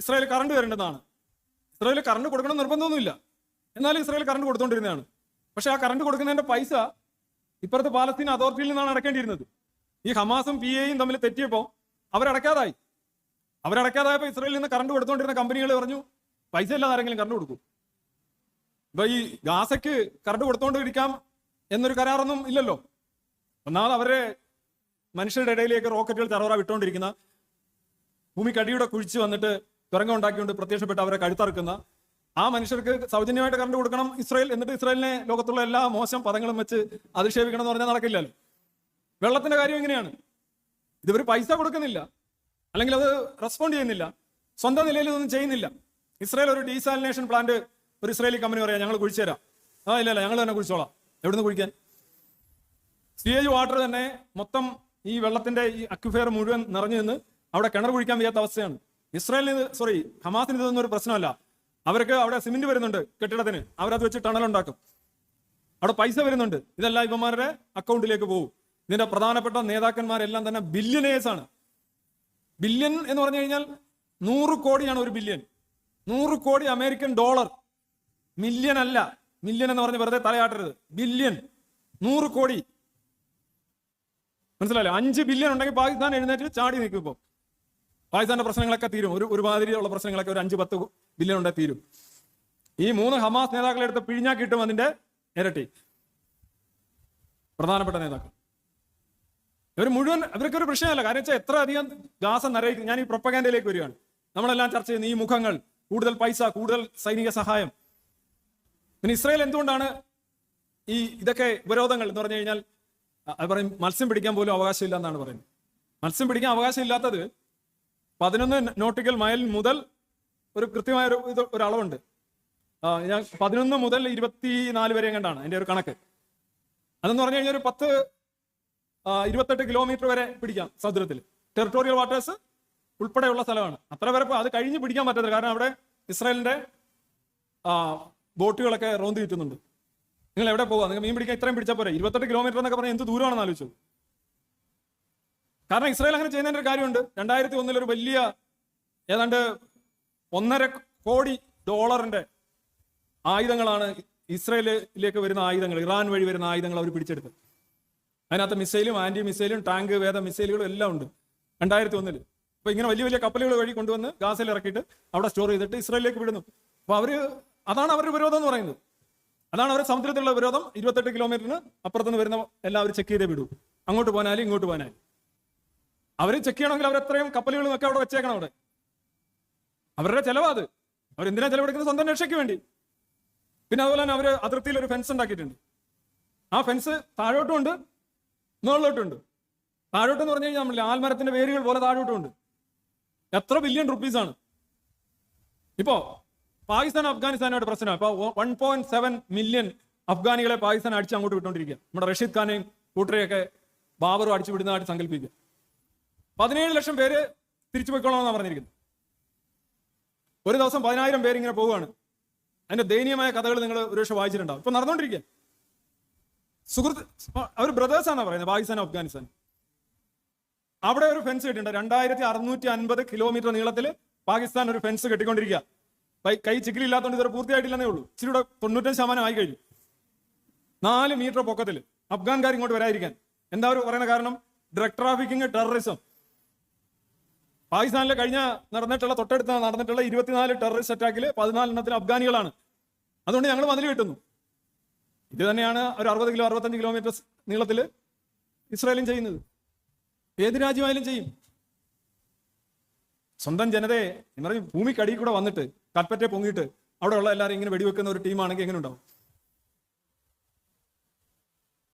Israel current വരേണ്ടതാണ്. Israel current കൊടുക്കണം നിർബന്ധമൊന്നുമില്ല. എന്നാലും ഇസ്രായേൽ കറണ്ട് കൊടുത്തോണ്ടിരുന്നതാണ്. പക്ഷെ ആ കറണ്ട് കൊടുക്കുന്നതിന്റെ പൈസ ഇപ്പുറത്തെ പാലസ്തീൻ അതോറിറ്റിയിൽ നിന്നാണ് അടക്കേണ്ടിയിരുന്നത്. ഈ ഹമാസും പി എയും തമ്മിൽ തെറ്റിയപ്പോൾ അവരടക്കാതായി. അവരടക്കാതായപ്പോൾ ഇസ്രായേലിൽ നിന്ന് കറണ്ട് കൊടുത്തോണ്ടിരുന്ന കമ്പനികൾ പറഞ്ഞു പൈസ ഇല്ലാതെ ആരെങ്കിലും കറണ്ട് കൊടുക്കും. ഇപ്പൊ ഈ ഗാസയ്ക്ക് കറണ്ട് കൊടുത്തോണ്ടിരിക്കാം എന്നൊരു കരാറൊന്നും ഇല്ലല്ലോ. ഒന്നാമത് അവരെ മനുഷ്യരുടെ ഇടയിലേക്ക് റോക്കറ്റുകൾ തറവറ വിട്ടുകൊണ്ടിരിക്കുന്ന ഭൂമിക്കടിയുടെ കുഴിച്ച് വന്നിട്ട് തുരങ്കം ഉണ്ടാക്കിക്കൊണ്ട് പ്രത്യക്ഷപ്പെട്ട് അവരെ കഴുത്തറക്കുന്ന ആ മനുഷ്യർക്ക് സൗജന്യമായിട്ട് കറണ്ട് കൊടുക്കണം ഇസ്രായേൽ എന്നിട്ട് ഇസ്രായേലിനെ ലോകത്തുള്ള എല്ലാ മോശം പദങ്ങളും വെച്ച് അധിക്ഷേപിക്കണം എന്ന് പറഞ്ഞാൽ നടക്കില്ലല്ലോ. വെള്ളത്തിന്റെ കാര്യം എങ്ങനെയാണ്? ഇവർ പൈസ കൊടുക്കുന്നില്ല. അല്ലെങ്കിൽ അത് റെസ്പോണ്ട് ചെയ്യുന്നില്ല. സ്വന്തം നിലയിൽ ഇതൊന്നും ചെയ്യുന്നില്ല. ഇസ്രായേൽ ഒരു ഡീസാലിനേഷൻ പ്ലാന്റ് ഒരു ഇസ്രായേലി കമ്പനി പറയാം ഞങ്ങൾ കുഴിച്ചു തരാം. ആ ഇല്ല ഇല്ല ഞങ്ങൾ തന്നെ കുഴിച്ചോളാം. എവിടുന്ന് കുഴിക്കാൻ? സി എച്ച് വാട്ടർ തന്നെ മൊത്തം ഈ വെള്ളത്തിന്റെ ഈ അക്യുഫെയർ മുഴുവൻ നിറഞ്ഞു നിന്ന് അവിടെ കിണർ കുഴിക്കാൻ വയ്യാത്ത അവസ്ഥയാണ്. ഇസ്രായേലിന് സോറി ഹമാസിന് ഇതൊന്നും ഒരു പ്രശ്നമല്ല. അവർക്ക് അവിടെ സിമെന്റ് വരുന്നുണ്ട് കെട്ടിടത്തിന്. അവരത് വെച്ച് ടണൽ ഉണ്ടാക്കും. അവിടെ പൈസ വരുന്നുണ്ട്. ഇതെല്ലാം ഇവന്മാരുടെ അക്കൗണ്ടിലേക്ക് പോകും. ഇതിന്റെ പ്രധാനപ്പെട്ട നേതാക്കന്മാരെല്ലാം തന്നെ ബില്യനേഴ്സ് ആണ്. ബില്യൺ എന്ന് പറഞ്ഞു കഴിഞ്ഞാൽ നൂറ് കോടിയാണ് ഒരു ബില്യൺ നൂറ് കോടി അമേരിക്കൻ ഡോളർ. മില്യൺ അല്ല. മില്യൺ എന്ന് പറഞ്ഞ് വെറുതെ തലയാട്ടരുത്. ബില്യൺ നൂറ് കോടി. മനസ്സിലായോ അഞ്ച് ബില്യൺ ഉണ്ടെങ്കിൽ പാകിസ്ഥാൻ എഴുന്നേറ്റ് ചാടി നിൽക്കും ഇപ്പോൾ പാകിസ്ഥാന്റെ പ്രശ്നങ്ങളൊക്കെ തീരും. ഒരു ഒരുമാതിരിയുള്ള പ്രശ്നങ്ങളൊക്കെ ഒരു അഞ്ച് പത്ത് ബില്യൺ ഉണ്ടെങ്കിൽ തീരും. ഈ മൂന്ന് ഹമാസ് നേതാക്കളെ എടുത്ത് പിഴിഞ്ഞാ കിട്ടും അതിന്റെ ഇരട്ടി. പ്രധാനപ്പെട്ട നേതാക്കൾ. ഇവർ മുഴുവൻ ഇവർക്ക് ഒരു പ്രശ്നമല്ല. കാരണം വെച്ചാൽ എത്ര അധികം ഗാസ നരയിക്കും ഞാൻ ഈ പ്രൊപ്പഗാൻഡയിലേക്ക് വരികയാണ്. നമ്മളെല്ലാം ചർച്ച ചെയ്യുന്ന ഈ മുഖങ്ങൾ കൂടുതൽ പൈസ കൂടുതൽ സൈനിക സഹായം. പിന്നെ ഇസ്രായേൽ എന്തുകൊണ്ടാണ് ഈ ഇതൊക്കെ ഉപരോധങ്ങൾ എന്ന് പറഞ്ഞു കഴിഞ്ഞാൽ അത് പറയും മത്സ്യം പിടിക്കാൻ പോലും അവകാശമില്ല എന്നാണ് പറയുന്നത്. മത്സ്യം പിടിക്കാൻ അവകാശമില്ലാത്തത് പതിനൊന്ന് നോട്ടിക്കൽ മൈൽ മുതൽ ഒരു കൃത്യമായ ഒരു ഇത് ഒരു അളവുണ്ട്. ഞാൻ പതിനൊന്ന് മുതൽ ഇരുപത്തിനാല് വരെ കണ്ടാണ് എന്റെ ഒരു കണക്ക്. അതെന്ന് പറഞ്ഞു കഴിഞ്ഞാൽ ഒരു പത്ത് ഇരുപത്തെട്ട് കിലോമീറ്റർ വരെ പിടിക്കാം സമുദ്രത്തിൽ. ടെറിട്ടോറിയൽ വാട്ടേഴ്സ് ഉൾപ്പെടെയുള്ള സ്ഥലമാണ്. അത്ര വരെ അത് കഴിഞ്ഞ് പിടിക്കാൻ പറ്റത്തില്ല. കാരണം അവിടെ ഇസ്രായേലിന്റെ ബോട്ടുകളൊക്കെ റോന്തി ചുറ്റുന്നുണ്ട്. നിങ്ങൾ എവിടെ പോകാം നിങ്ങൾ മീൻ പിടിക്കാൻ ഇത്രയും പിടിച്ചാൽ പോരെ. ഇരുപത്തെട്ട് കിലോമീറ്റർ എന്നൊക്കെ പറഞ്ഞാൽ എന്ത് ദൂരമാണെന്ന് ആലോചിച്ചു. കാരണം ഇസ്രായേൽ അങ്ങനെ ചെയ്യുന്നതിന്റെ ഒരു കാര്യമുണ്ട്. രണ്ടായിരത്തി ഒന്നിൽ ഒരു വലിയ ഏതാണ്ട് ഒന്നര കോടി ഡോളറിന്റെ ആയുധങ്ങളാണ് ഇസ്രയേലിലേക്ക് വരുന്ന ആയുധങ്ങൾ ഇറാൻ വഴി വരുന്ന ആയുധങ്ങൾ അവർ പിടിച്ചെടുത്ത് അതിനകത്ത് മിസൈലും ആന്റി മിസൈലും ടാങ്ക് വേദ മിസൈലുകളും എല്ലാം ഉണ്ട് രണ്ടായിരത്തി ഒന്നിൽ അപ്പൊ ഇങ്ങനെ വലിയ വലിയ കപ്പലുകൾ വഴി കൊണ്ടുവന്ന് ഗാസയിൽ ഇറക്കിയിട്ട് അവിടെ സ്റ്റോർ ചെയ്തിട്ട് ഇസ്രയേലിലേക്ക് വിടുന്നു. അപ്പൊ അവർ അതാണ് അവരുടെ വിരോധം എന്ന് പറയുന്നത്. അതാണ് അവരുടെ സമുദ്രത്തിലുള്ള വിരോധം. ഇരുപത്തെട്ട് കിലോമീറ്ററിന് അപ്പുറത്തുനിന്ന് വരുന്ന എല്ലാവരും ചെക്ക് ചെയ്തേ വിടൂ. അങ്ങോട്ട് പോകാനാലും ഇങ്ങോട്ട് പോകാനാലും അവർ ചെക്ക് ചെയ്യണമെങ്കിൽ അവർ എത്രയും കപ്പലുകളും ഒക്കെ അവിടെ വെച്ചേക്കണം അവിടെ. അവരുടെ ചെലവാത് അവരെന്തിനാ ചെലവെടുക്കുന്നത് സ്വന്തം രക്ഷയ്ക്ക് വേണ്ടി? പിന്നെ അതുപോലെ തന്നെ അവർ അതിർത്തിയിൽ ഒരു ഫെൻസ് ഉണ്ടാക്കിയിട്ടുണ്ട്. ആ ഫെൻസ് താഴോട്ടും ഉണ്ട് മുകളിലോട്ടും ഉണ്ട് താഴോട്ടെന്ന് പറഞ്ഞു കഴിഞ്ഞാൽ നമ്മൾ ആൽമരത്തിന്റെ വേരുകൾ പോലെ താഴോട്ടും ഉണ്ട് എത്ര ബില്യൺ റുപ്പീസ് ആണ്. ഇപ്പോ പാകിസ്ഥാൻ അഫ്ഗാനിസ്ഥാനോട് പ്രശ്നമാണ്. ഇപ്പൊ വൺ പോയിന്റ് സെവൻ മില്യൺ അഫ്ഗാനികളെ പാകിസ്ഥാൻ അടിച്ച് അങ്ങോട്ട് വിട്ടുകൊണ്ടിരിക്കുക നമ്മുടെ റഷീദ് ഖാനെയും കൂട്ടരെയൊക്കെ ബാബറും അടിച്ചു വിടുന്നതായിട്ട് സങ്കല്പിക്കുക. പതിനേഴ് ലക്ഷം പേര് തിരിച്ചു പോയിക്കോളാമെന്നാണ് പറഞ്ഞിരിക്കുന്നത്. ഒരു ദിവസം പതിനായിരം പേര് ഇങ്ങനെ പോവുകയാണ്. അതിന്റെ ദയനീയമായ കഥകൾ നിങ്ങൾ ഒരു പക്ഷെ വായിച്ചിട്ടുണ്ടാവും. ഇപ്പൊ നടന്നുകൊണ്ടിരിക്കുക. സുഹൃത്ത് അവർ ബ്രദേഴ്സ് ആണ് പറയുന്നത് പാകിസ്ഥാൻ അഫ്ഗാനിസ്ഥാൻ അവിടെ ഒരു ഫെൻസ് കെട്ടിയിട്ടുണ്ട്. രണ്ടായിരത്തി അറുന്നൂറ്റി അൻപത് കിലോമീറ്റർ നീളത്തിൽ പാകിസ്ഥാൻ ഒരു ഫെൻസ് കെട്ടിക്കൊണ്ടിരിക്കുക. കൈ- ചിക്കിലില്ലാത്തതുകൊണ്ട് ഇതുവരെ പൂർത്തിയായിട്ടില്ലെന്നേ ഉള്ളൂ. ഇച്ചിരി കൂടെ തൊണ്ണൂറ്റഞ്ച് ശതമാനം ആയി കഴിഞ്ഞു. നാല് മീറ്റർ പൊക്കത്തിൽ അഫ്ഗാൻകാർ ഇങ്ങോട്ട് വരാതിരിക്കാൻ. എന്താ അവർ പറയുന്ന കാരണം? ഡ്രഗ് ട്രാഫിക്കിംഗ് ടെററിസം പാകിസ്ഥാനിലെ കഴിഞ്ഞ നടന്നിട്ടുള്ള തൊട്ടടുത്ത് നടന്നിട്ടുള്ള ഇരുപത്തിനാല് ടെററിസ്റ്റ് അറ്റാക്കിൽ പതിനാലെണ്ണത്തിൽ അഫ്ഗാനികളാണ്. അതുകൊണ്ട് ഞങ്ങൾ മതിൽ കിട്ടുന്നു. ഇത് തന്നെയാണ് ഒരു അറുപത് കിലോ അറുപത്തഞ്ച് കിലോമീറ്റർ നീളത്തിൽ ഇസ്രായേലും ചെയ്യുന്നത്. ഏത് രാജ്യമായാലും ചെയ്യും. സ്വന്തം ജനതയെ എന്ന് പറയും ഭൂമിക്കടിയിൽ കൂടെ വന്നിട്ട് കൽപ്പറ്റ പൊങ്ങിയിട്ട് അവിടെയുള്ള എല്ലാവരും ഇങ്ങനെ വെടിവെക്കുന്ന ഒരു ടീമാണെങ്കിൽ എങ്ങനെ ഉണ്ടാവും